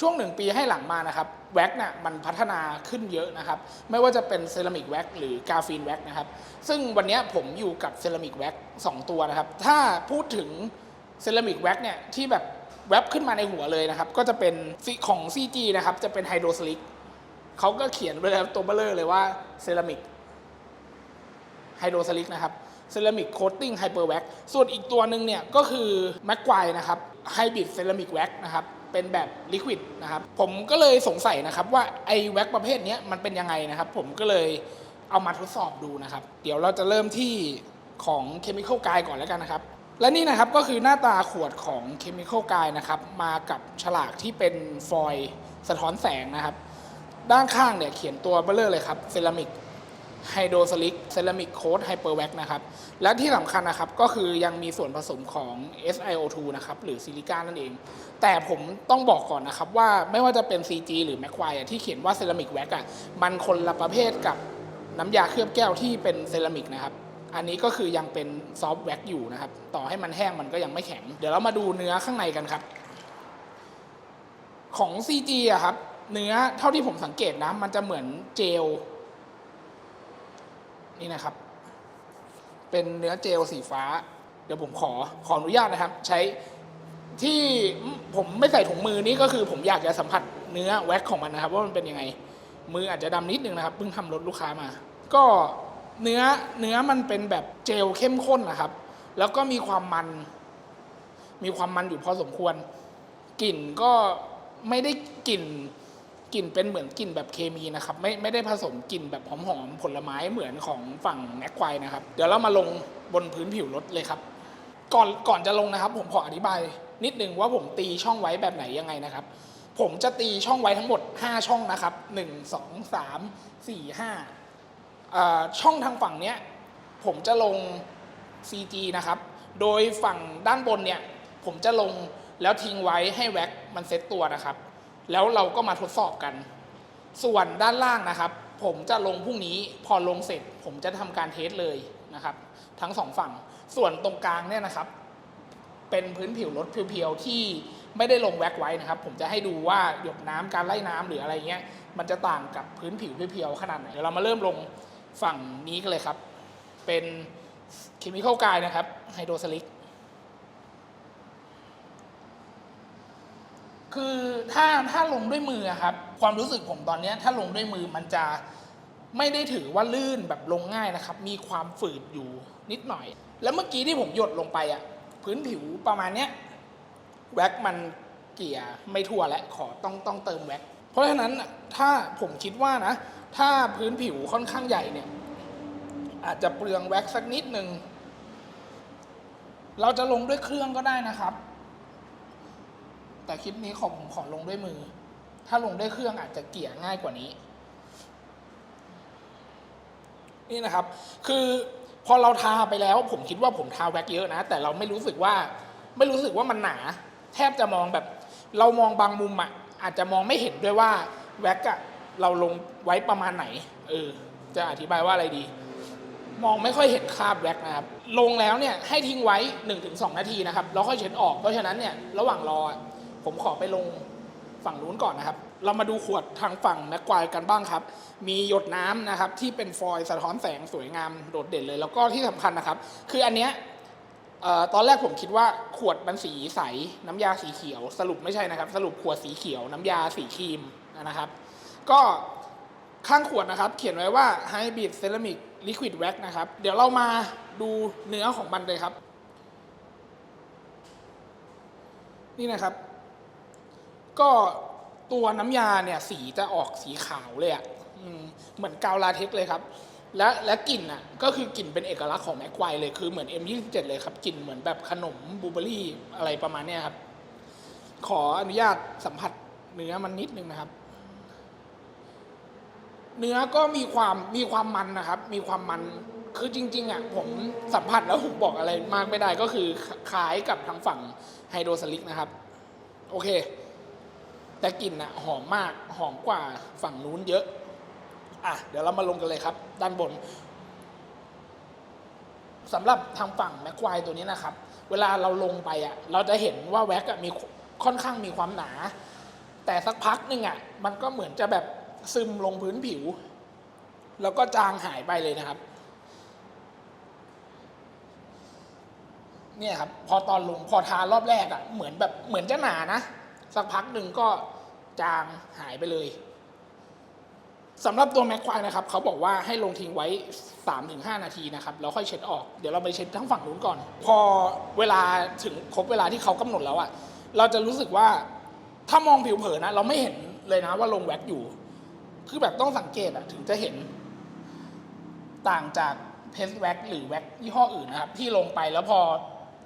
ช่วงหนึ่งปีให้หลังมานะครับแว็กเนี่ยมันพัฒนาขึ้นเยอะนะครับ ไม่ว่าจะเป็นเซรามิกแว็กหรือกาฟีนแว็กนะครับ ซึ่งวันนี้ผมอยู่กับเซรามิกแว็กสองตัวนะครับ ถ้าพูดถึงเซรามิกแว็กเนี่ยที่แบบแว็บขึ้นมาในหัวเลยนะครับ ก็จะเป็นของ CG นะครับ จะเป็นไฮโดรสลิกเขาก็เขียนไว้แล้วตัวเบลเลอร์เลยว่าเซรามิกไฮโดรสลิกนะครับเซรามิกโคตติ้งไฮเปอร์แว็กส่วนอีกตัวหนึ่งเนี่ยก็คือแม็กไกวนะครับไฮบริดเซรามิกแว็กนะครับ เป็นแบบลิควิดนะครับ ผมก็เลยสงสัยนะครับว่าไอ้แว็กประเภทนี้มันเป็นยังไงนะครับ ผมก็เลยเอามาทดสอบดูนะครับ เดี๋ยวเราจะเริ่มที่ของเคมีคอลกายก่อนแล้วกันนะครับ และนี่นะครับก็คือหน้าตาขวดของเคมีคอลกายนะครับ มากับฉลากที่เป็นฟอยล์สะท้อนแสงนะครับ ด้านข้างเนี่ยเขียนตัวเบลเลอร์เลยครับเซรามิก ไฮโดรสลิกเซรามิกโคดไฮเปอร์แว็กนะครับ และที่สำคัญนะครับก็คือยังมีส่วนผสมของ SiO2 นะครับหรือซิลิก้านั่นเอง แต่ผมต้องบอกก่อนนะครับว่าไม่ว่าจะเป็น CG หรือแมคควายที่เขียนว่าเซรามิกแว็กอะมันคนละประเภทกับน้ำยาเคลือบแก้วที่เป็นเซรามิกนะครับ อันนี้ก็คือยังเป็นซอฟต์แว็กอยู่นะครับ ต่อให้มันแห้งมันก็ยังไม่แข็ง เดี๋ยวเรามาดูเนื้อข้างในกันครับ ของ CG อะครับเนื้อเท่าที่ผมสังเกตนะ มันจะเหมือนเจล นี่นะครับ เป็นเนื้อเจลสีฟ้า เดี๋ยวผมขอขออนุญาตนะครับ ใช้ที่ผมไม่ใส่ถุงมือนี่ก็คือ ผมอยากจะสัมผัสเนื้อแว็กของมันนะครับ ว่ามันเป็นยังไง มืออาจจะดำนิดนึงนะครับเพิ่งทำรถลูกค้ามา ก็เนื้อเนื้อมันเป็นแบบเจลเข้มข้นนะครับ แล้วก็มีความมัน มีความมันอยู่พอสมควร กลิ่นก็ไม่ได้กลิ่น กลิ่นเป็นเหมือนกลิ่นแบบเคมีนะครับ ไม่ไม่ได้ผสมกลิ่นแบบหอมๆผลไม้เหมือนของฝั่งแม็กควายนะครับ เดี๋ยวเรามาลงบนพื้นผิวรถเลยครับ ก่อนก่อนจะลงนะครับ ผมขออธิบาย นิดนึงว่าผมตีช่องไว้แบบไหนยังไงนะครับ ผมจะตีช่องไว้ทั้งหมด 5 ช่องนะครับ 1 2 3 4 5อ่าช่องทางฝั่งเนี้ยผมจะลง CG นะครับ โดยฝั่งด้านบนเนี่ยผมจะลงแล้วทิ้งไว้ให้แว็กมันเซ็ตตัวนะครับ แล้วเราก็มาทดสอบกัน ส่วนด้านล่างนะครับ ผมจะลงพรุ่งนี้พอลงเสร็จ ผมจะทำการเทสเลยนะครับ ทั้งสองฝั่ง ส่วนตรงกลางเนี่ยนะครับ เป็นพื้นผิวรถเพียวๆที่ไม่ได้ลงแว็กไว้นะครับ ผมจะให้ดูว่าหยดน้ำการไล่น้ำหรืออะไรเงี้ยมันจะต่างกับพื้นผิวเพียวๆขนาดไหนเดี๋ยวเรามาเริ่มลงฝั่งนี้กันเลยครับ เป็นเคมีคอลกายนะครับไฮโดรสลิก คือถ้าถ้าลงด้วยมือครับ ความรู้สึกผมตอนนี้ถ้าลงด้วยมือมันจะไม่ได้ถือว่าลื่นแบบลงง่ายนะครับ มีความฝืดอยู่นิดหน่อย แล้วเมื่อกี้ที่ผมหยดลงไปอะพื้นผิวประมาณเนี้ยแว็กมันเกลี่ยไม่ทั่วและขอต้องต้องเติมแว็กเพราะฉะนั้นถ้าผมคิดว่านะ ถ้าพื้นผิวค่อนข้างใหญ่เนี่ย อาจจะเปลืองแว็กสักนิดหนึ่งเราจะลงด้วยเครื่องก็ได้นะครับ แต่คลิปนี้ของผมขอลงด้วยมือ ถ้าลงด้วยเครื่องอาจจะเกลี่ยง่ายกว่านี้ นี่นะครับ คือพอเราทาไปแล้ว ผมคิดว่าผมทาแว็กเยอะนะ แต่เราไม่รู้สึกว่า ไม่รู้สึกว่ามันหนา แทบจะมองแบบ เรามองบางมุมอะอาจจะมองไม่เห็นด้วยว่าแว็กอะเราลงไว้ประมาณไหน เออ จะอธิบายว่าอะไรดี มองไม่ค่อยเห็นคราบแว็กนะครับ ลงแล้วเนี่ยให้ทิ้งไว้ 1-2 นาทีนะครับ แล้วค่อยเช็ดออก เพราะฉะนั้นเนี่ยระหว่างรอ ผมขอไปลงฝั่งนู้นก่อนนะครับ เรามาดูขวดทางฝั่งแม็กควายกันบ้างครับ มีหยดน้ำนะครับที่เป็นฟอยล์สะท้อนแสงสวยงามโดดเด่นเลย แล้วก็ที่สำคัญนะครับ คืออันเนี้ยตอนแรกผมคิดว่าขวดมันสีใสน้ำยาสีเขียว สรุปไม่ใช่นะครับ สรุปขวดสีเขียว น้ำยาสีครีมนะครับ ก็ข้างขวดนะครับ เขียนไว้ว่า Hybrid Ceramic Liquid Wax นะครับ เดี๋ยวเรามาดูเนื้อของมันเลยครับ นี่นะครับ ก็ตัวน้ำยาเนี่ยสีจะออกสีขาวเลยอะ่ะเหมือนกาวลาเท็กเลยครับ และและกลิ่นอะก็คือกลิ่นเป็นเอกลักษณ์ของแม็กควเลยคือเหมือน M27 เลยครับกลิ่นเหมือนแบบขนมบูเบอรี่อะไรประมาณเนี้ยครับ ขออนุญาตสัมผัสเนื้อมันนิดนึงนะครับ เนื้อก็มีความมีความมันนะครับ มีความมันคือจริง ๆอะผมสัมผัสแล้วผมบอกอะไรมากไม่ได้ก็คือคล้ายกับทางฝั่งไฮโดรสลิกนะครับ โอเค แต่กลิ่นอะหอมมากหอมกว่าฝั่งนู้นเยอะ อะ เดี๋ยวเรามาลงกันเลยครับ ด้านบนสำหรับทางฝั่งแม็กควายตัวนี้นะครับ เวลาเราลงไปอะเราจะเห็นว่าแว็กอะมีค่อนข้างมีความหนา แต่สักพักหนึ่งอะมันก็เหมือนจะแบบซึมลงพื้นผิว แล้วก็จางหายไปเลยนะครับ เนี่ยครับ พอตอนลงพอทารอบแรกอะเหมือนแบบเหมือนจะหนานะ สักพักหนึ่งก็จางหายไปเลยสำหรับตัวแม็กควายนะครับเขาบอกว่าให้ลงทิ้งไว้ 3-5 นาทีนะครับแล้วค่อยเช็ดออกเดี๋ยวเราไปเช็ดทั้งฝั่งนู้นก่อน พอเวลาถึงครบเวลาที่เขากำหนดแล้วอะเราจะรู้สึกว่าถ้ามองผิวเผินนะ เราไม่เห็นเลยนะว่าลงแว็กอยู่ คือแบบต้องสังเกตอะถึงจะเห็น ต่างจากเพสแว็กหรือแว็กยี่ห้ออื่นนะครับที่ลงไปแล้วพอ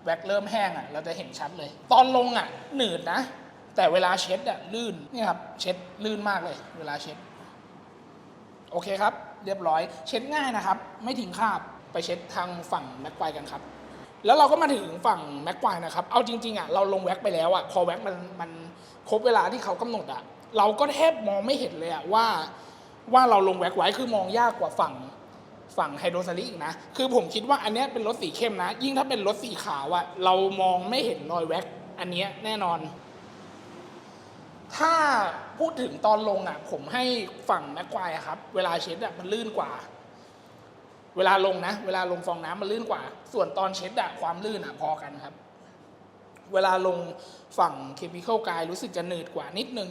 แว็กเริ่มแห้งอะเราจะเห็นชัดเลย ตอนลงอะหนืดนะ แต่เวลาเช็ดอะลื่นเนี่ยครับเช็ดลื่นมากเลย เวลาเช็ด โอเคครับ เรียบร้อย เช็ดง่ายนะครับ ไม่ทิ้งคราบไปเช็ดทางฝั่งแม็กควายกันครับ แล้วเราก็มาถึงฝั่งแม็กควายนะครับ เอาจริงๆอะเราลงแว็กไปแล้วอะพอแว็กมันมันครบเวลาที่เขากำหนดอะเราก็แทบมองไม่เห็นเลยอะว่าว่าเราลงแว็กไว้คือมองยากกว่าฝั่งฝั่งไฮโดรซาลิกอีกนะ คือผมคิดว่าอันนี้เป็นรถสีเข้มนะ ยิ่งถ้าเป็นรถสีขาวอะเรามองไม่เห็นรอยแว็กอันนี้แน่นอน ถ้าพูดถึงตอนลงอะ ผมให้ฝั่งแม็กควายอะครับ เวลาเช็ดอะมันลื่นกว่า เวลาลงนะ เวลาลงฟองน้ำมันลื่นกว่า ส่วนตอนเช็ดอะความลื่นอะพอกันครับ เวลาลงฝั่งเคมีคอลกายรู้สึกจะหนืดกว่านิดนึง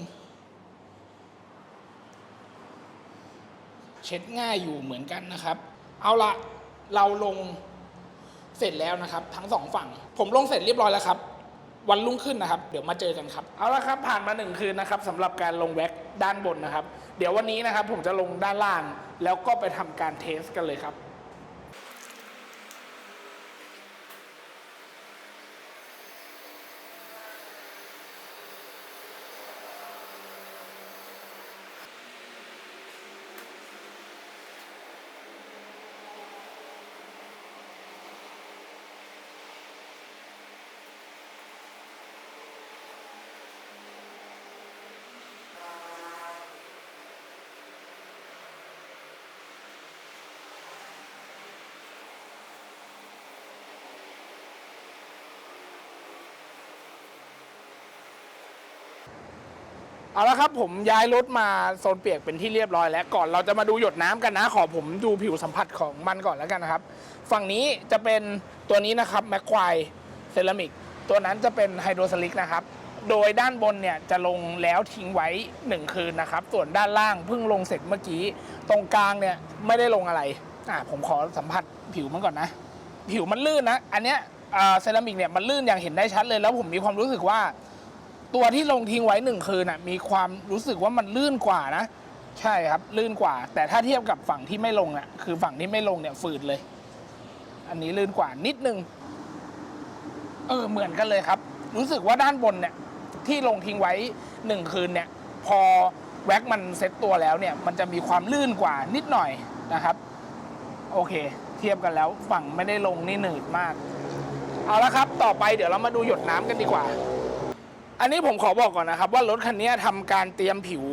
เช็ดง่ายอยู่เหมือนกันนะครับ เอาละเราลงเสร็จแล้วนะครับ ทั้งสองฝั่ง ผมลงเสร็จเรียบร้อยแล้วครับ วันรุ่งขึ้นนะครับ เดี๋ยวมาเจอกันครับ เอาละครับผ่านมาหนึ่งคืนนะครับสำหรับการลงแว็กด้านบนนะครับ เดี๋ยววันนี้นะครับผมจะลงด้านล่าง แล้วก็ไปทำการเทสกันเลยครับ เอาละครับผมย้ายรถมาโซนเปียกเป็นที่เรียบร้อยแล้วก่อนเราจะมาดูหยดน้ำกันนะ ขอผมดูผิวสัมผัสของมันก่อนแล้วกันนะครับ ฝั่งนี้จะเป็นตัวนี้นะครับแมคควายเซรามิกตัวนั้นจะเป็นไฮโดรสลิกนะครับโดยด้านบนเนี่ยจะลงแล้วทิ้งไว้ 1 คืนนะครับ ส่วนด้านล่างเพิ่งลงเสร็จเมื่อกี้ ตรงกลางเนี่ยไม่ได้ลงอะไรอ่าผมขอสัมผัสผิวมันก่อนนะ ผิวมันลื่นนะ อันเนี้ยเซรามิกเนี่ยมันลื่นอย่างเห็นได้ชัดเลยแล้วผมมีความรู้สึกว่า ตัวที่ลงทิ้งไว้หนึ่งคืนน่ะมีความรู้สึกว่ามันลื่นกว่านะ ใช่ครับ ลื่นกว่า แต่ถ้าเทียบกับฝั่งที่ไม่ลงอะคือฝั่งที่ไม่ลงเนี่ยฝืดเลย อันนี้ลื่นกว่านิดนึง เออเหมือนกันเลยครับ รู้สึกว่าด้านบนเนี่ย ที่ลงทิ้งไว้หนึ่งคืนเนี่ย พอแว็กมันเซ็ตตัวแล้วเนี่ย มันจะมีความลื่นกว่านิดหน่อยนะครับ โอเค เทียบกันแล้วฝั่งไม่ได้ลงนี่หนืดมาก เอาละครับ ต่อไปเดี๋ยวเรามาดูหยดน้ำกันดีกว่า อันนี้ผมขอบอกก่อนนะครับ ว่ารถคันนี้ทำการเตรียมผิว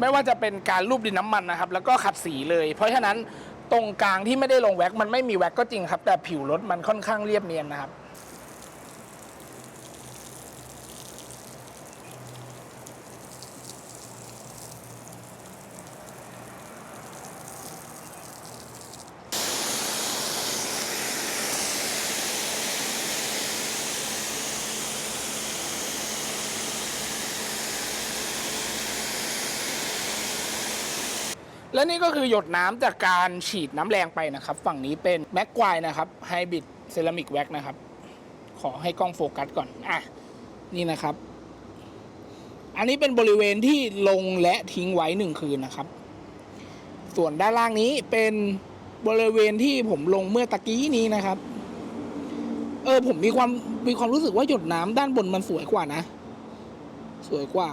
ไม่ว่าจะเป็นการรูปดินน้ำมันนะครับ แล้วก็ขัดสีเลย เพราะฉะนั้นตรงกลางที่ไม่ได้ลงแว็กมันไม่มีแว็กก็จริงครับ แต่ผิวรถมันค่อนข้างเรียบเนียนนะครับ และนี่ก็คือหยดน้ำจากการฉีดน้ำแรงไปนะครับ ฝั่งนี้เป็นแม็กควายนะครับไฮบริดเซรามิกแว็กนะครับ ขอให้กล้องโฟกัสก่อนอะนี่นะครับ อันนี้เป็นบริเวณที่ลงและทิ้งไว้หนึ่งคืนนะครับ ส่วนด้านล่างนี้เป็นบริเวณที่ผมลงเมื่อตะกี้นี้นะครับ เออผมมีความมีความรู้สึกว่าหยดน้ำด้านบนมันสวยกว่านะ สวยกว่า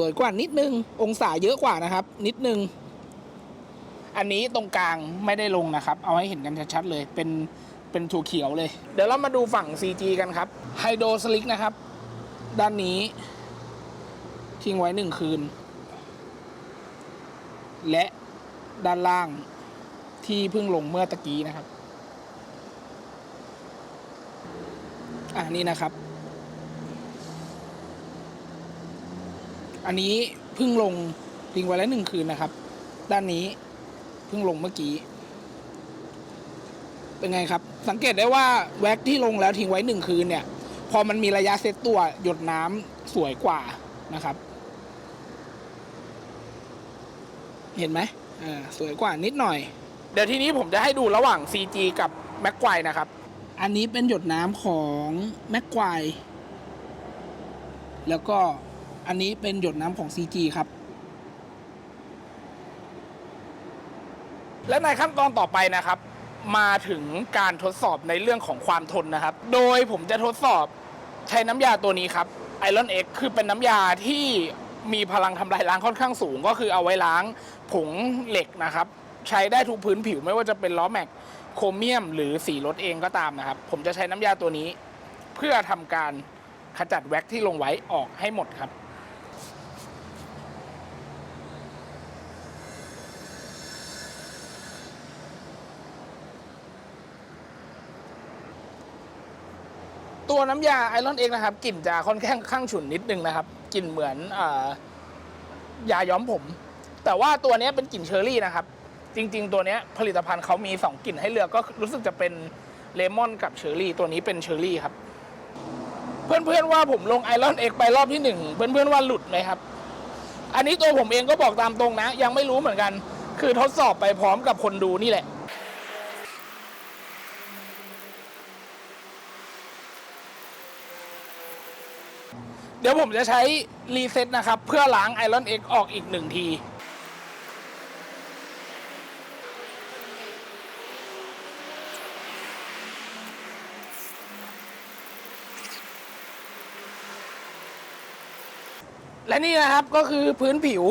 สวยกว่านิดนึง องศาเยอะกว่านะครับ นิดนึง อันนี้ตรงกลางไม่ได้ลงนะครับ เอาให้เห็นกันชัดๆเลย เป็นเป็นถั่วเขียวเลย เดี๋ยวเรามาดูฝั่ง CG กันครับไฮโดรสลิกนะครับ ด้านนี้ ทิ้งไว้หนึ่งคืน และด้านล่างที่เพิ่งลงเมื่อตะกี้นะครับ อะนี่นะครับ อันนี้เพิ่งลงทิ้งไว้แล้วหนึ่งคืนนะครับ ด้านนี้เพิ่งลงเมื่อกี้ เป็นไงครับ สังเกตได้ว่าแว็กที่ลงแล้วทิ้งไว้หนึ่งคืนเนี่ย พอมันมีระยะเซตตัวหยดน้ำสวยกว่านะครับ เห็นไหมอ่าสวยกว่านิดหน่อย เดี๋ยวทีนี้ผมจะให้ดูระหว่าง CG กับแม็กควายนะครับ อันนี้เป็นหยดน้ำของแม็กควายแล้วก็ อันนี้เป็นหยดน้ำของ CG ครับ และในขั้นตอนต่อไปนะครับ มาถึงการทดสอบในเรื่องของความทนนะครับ โดยผมจะทดสอบใช้น้ำยาตัวนี้ครับ Iron X คือเป็นน้ำยาที่มีพลังทำลายล้างค่อนข้างสูง ก็คือเอาไว้ล้างผงเหล็กนะครับ ใช้ได้ทุกพื้นผิวไม่ว่าจะเป็นล้อแม็กโครเมียม หรือสีรถเองก็ตามนะครับ ผมจะใช้น้ำยาตัวนี้ เพื่อทำการขจัดแว็กที่ลงไว้ออกให้หมดครับ ตัวน้ำยาไอรอนเองนะครับกลิ่นจะค่อนข้างข้างฉุนนิดนึงนะครับกลิ่นเหมือนอยาย้อมผม แต่ว่าตัวนี้เป็นกลิ่นเชอร์รี่นะครับ จริง ๆ ตัวนี้ผลิตภัณฑ์เขามี 2กลิ่นให้เลือกก็รู้สึกจะเป็นเลมอนกับเชอร์รี่ ตัวนี้เป็นเชอร์รี่ครับ เพื่อนๆว่าผมลงไอรอนเอกไปรอบที่หนึ่งเพื่อนๆว่าหลุดไหมครับ อันนี้ตัวผมเองก็บอกตามตรงนะ ยังไม่รู้เหมือนกัน คือทดสอบไปพร้อมกับคนดูนี่แหละ เดี๋ยวผมจะใช้รีเซ็ตนะครับ เพื่อล้าง Iron X ออกอีกหนึ่งที และนี่นะครับก็คือพื้นผิว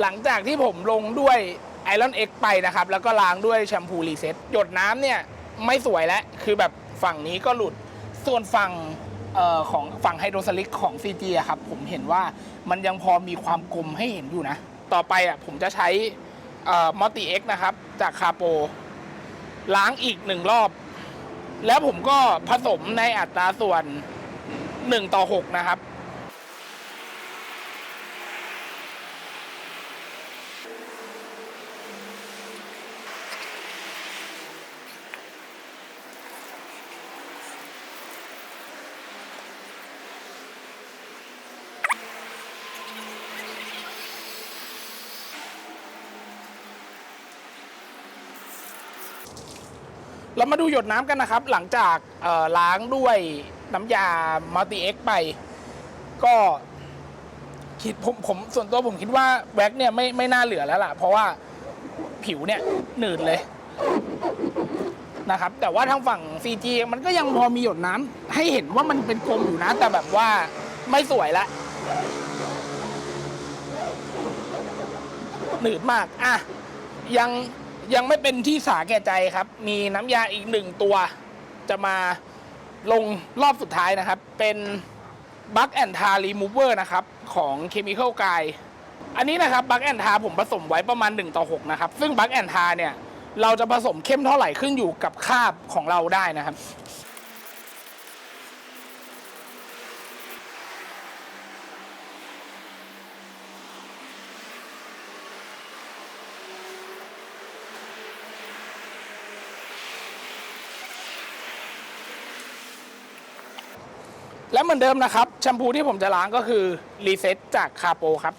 หลังจากที่ผมลงด้วย Iron X ไปนะครับ แล้วก็ล้างด้วยแชมพูรีเซ็ตหยดน้ำเนี่ย ไม่สวยแล้ว คือแบบฝั่งนี้ก็หลุดส่วนฝั่ง เอ่อของฝั่งไฮโดรสลิกของ CG อะครับ ผมเห็นว่ามันยังพอมีความกลมให้เห็นอยู่นะ ต่อไปอะผมจะใช้มัลติเอ็กนะครับ จากคาโป ล้างอีกหนึ่งรอบ แล้วผมก็ผสมในอัตราส่วน 1 ต่อ 6 นะครับ เรามาดูหยดน้ำกันนะครับ หลังจากล้างด้วยน้ำยามัลติเอ็กไป ก็คิดผมผมส่วนตัวผมคิดว่าแว็กเนี่ยไม่ไม่น่าเหลือแล้วล่ะ เพราะว่าผิวเนี่ยหนืดเลยนะครับ แต่ว่าทางฝั่ง CG มันก็ยังพอมีหยดน้ำให้เห็นว่ามันเป็นกลมอยู่นะ แต่แบบว่าไม่สวยละหนืดมาก อะ ยัง ยังไม่เป็นที่สาแก่ใจครับ มีน้ำยาอีกหนึ่งตัว จะมาลงรอบสุดท้ายนะครับ เป็นบัคแอนทารีมูเวอร์นะครับ ของเคมีคอลกายอันนี้นะครับบัคแอนทาผมผสมไว้ประมาณ 1 ต่อ 6 นะครับ ซึ่งบัคแอนทาเนี่ย เราจะผสมเข้มเท่าไหร่ขึ้นอยู่กับคาบของเราได้นะครับ และเหมือนเดิมนะครับแชมพูที่ผมจะล้างก็คือรีเซ็ตจากคาโปครับ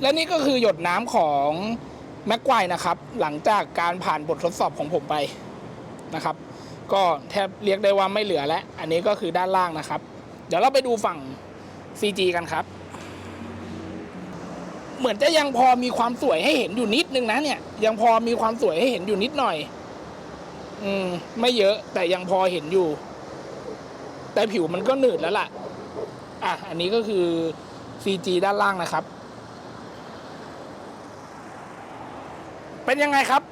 และนี่ก็คือหยดน้ำของแม็กไกวนะครับ หลังจากการผ่านบททดสอบของผมไปนะครับ ก็แทบเรียกได้ว่าไม่เหลือแล้ว อันนี้ก็คือด้านล่างนะครับ เดี๋ยวเราไปดูฝั่ง CG กันครับ เหมือนจะยังพอมีความสวยให้เห็นอยู่นิดนึงนะเนี่ย ยังพอมีความสวยให้เห็นอยู่นิดหน่อย อืม ไม่เยอะแต่ยังพอเห็นอยู่ แต่ผิวมันก็หนืดแล้วล่ะ อะ อันนี้ก็คือ CG ด้านล่างนะครับ เป็นยังไงครับ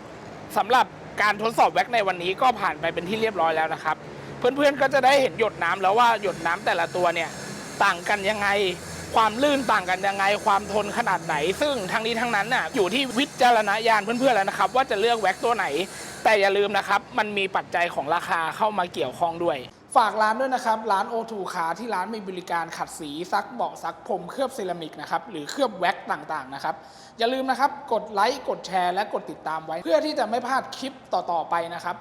สำหรับการทดสอบแว็กในวันนี้ก็ผ่านไปเป็นที่เรียบร้อยแล้วนะครับ เพื่อนๆก็จะได้เห็นหยดน้ำแล้วว่าหยดน้ำแต่ละตัวเนี่ยต่างกันยังไง ความลื่นต่างกันยังไง ความทนขนาดไหน ซึ่งทั้งนี้ทั้งนั้นน่ะอยู่ที่วิจารณญาณเพื่อนๆแล้วนะครับ ว่าจะเลือกแว็กตัวไหน แต่อย่าลืมนะครับ มันมีปัจจัยของราคาเข้ามาเกี่ยวข้องด้วย ฝากร้านด้วยนะครับ ร้านโอทูขาที่ร้านมีบริการขัดสีซักเบาะซักพรมเคลือบเซรามิกนะครับหรือเคลือบแว็กต่างๆนะครับ อย่าลืมนะครับ กดไลค์กดแชร์และกดติดตามไว้ เพื่อที่จะไม่พลาดคลิปต่อๆไปนะครับ